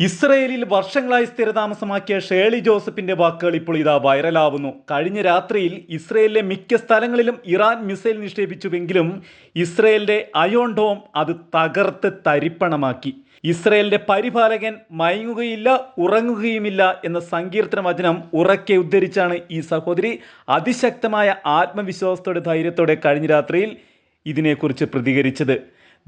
ഇസ്രയേലിൽ വർഷങ്ങളായി സ്ഥിരതാമസമാക്കിയ ഷേളി ജോസഫിന്റെ വാക്കുകൾ ഇപ്പോൾ ഇതാ വൈറലാവുന്നു. കഴിഞ്ഞ രാത്രിയിൽ ഇസ്രയേലിലെ മിക്ക സ്ഥലങ്ങളിലും ഇറാൻ മിസൈൽ നിക്ഷേപിച്ചുവെങ്കിലും ഇസ്രയേലിന്റെ അയോൺ ഡോം അത് തകർത്ത് തരിപ്പണമാക്കി. ഇസ്രയേലിന്റെ പരിപാലകൻ മയങ്ങുകയില്ല ഉറങ്ങുകയുമില്ല എന്ന സങ്കീർത്തന വചനം ഉറക്കെ ഉദ്ധരിച്ചാണ് ഈ സഹോദരി അതിശക്തമായ ആത്മവിശ്വാസത്തോടെ ധൈര്യത്തോടെ കഴിഞ്ഞ രാത്രിയിൽ ഇതിനെക്കുറിച്ച് പ്രതികരിച്ചത്.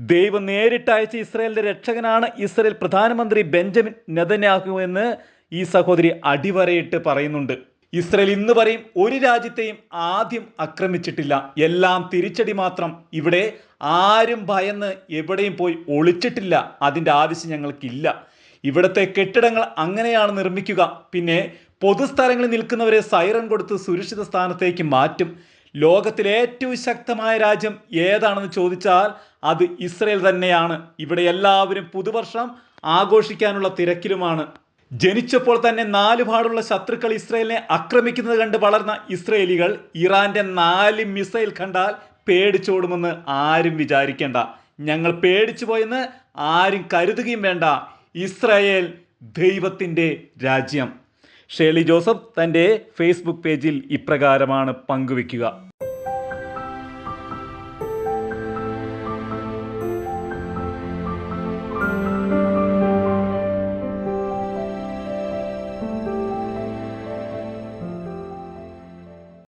ദൈവം നേരിട്ട് അയച്ച ഇസ്രായേലിന്റെ രക്ഷകനാണ് ഇസ്രായേൽ പ്രധാനമന്ത്രി ബെഞ്ചമിൻ നെതന്യാഹു എന്ന് ഈ സഹോദരി അടിവരയിട്ട് പറയുന്നുണ്ട്. ഇസ്രയേൽ ഇന്ന് പറയും ഒരു രാജ്യത്തെയും ആദ്യം ആക്രമിച്ചിട്ടില്ല. എല്ലാം തിരിച്ചടി മാത്രം. ഇവിടെ ആരും ഭയന്ന് എവിടെയും പോയി ഒളിച്ചിട്ടില്ല. അതിന്റെ ആവശ്യം ഞങ്ങൾക്കില്ല. ഇവിടുത്തെ കെട്ടിടങ്ങൾ അങ്ങനെയാണ് നിർമ്മിക്കുക. പിന്നെ പൊതുസ്ഥലങ്ങളിൽ നിൽക്കുന്നവരെ സൈറൺ കൊടുത്ത് സുരക്ഷിത സ്ഥാനത്തേക്ക് മാറ്റും. ലോകത്തിലെ ഏറ്റവും ശക്തമായ രാജ്യം ഏതാണെന്ന് ചോദിച്ചാൽ അത് ഇസ്രയേൽ തന്നെയാണ്. ഇവിടെ എല്ലാവരും പുതുവർഷം ആഘോഷിക്കാനുള്ള തിരക്കിലുമാണ്. ജനിച്ചപ്പോൾ തന്നെ നാല് പാടുള്ള ശത്രുക്കൾ ഇസ്രയേലിനെ ആക്രമിക്കുന്നത് കണ്ട് വളർന്ന ഇസ്രയേലികൾ ഇറാന്റെ നാല് മിസൈൽ കണ്ടാൽ പേടിച്ചോടുമെന്ന് ആരും വിചാരിക്കേണ്ട. ഞങ്ങൾ പേടിച്ചു പോയെന്ന് ആരും കരുതുകയും വേണ്ട. ഇസ്രയേൽ ദൈവത്തിന്റെ രാജ്യം. ഷേളി ജോസഫ് തന്റെ ഫേസ്ബുക്ക് പേജിൽ ഇപ്രകാരമാണ് പങ്കുവെക്കുക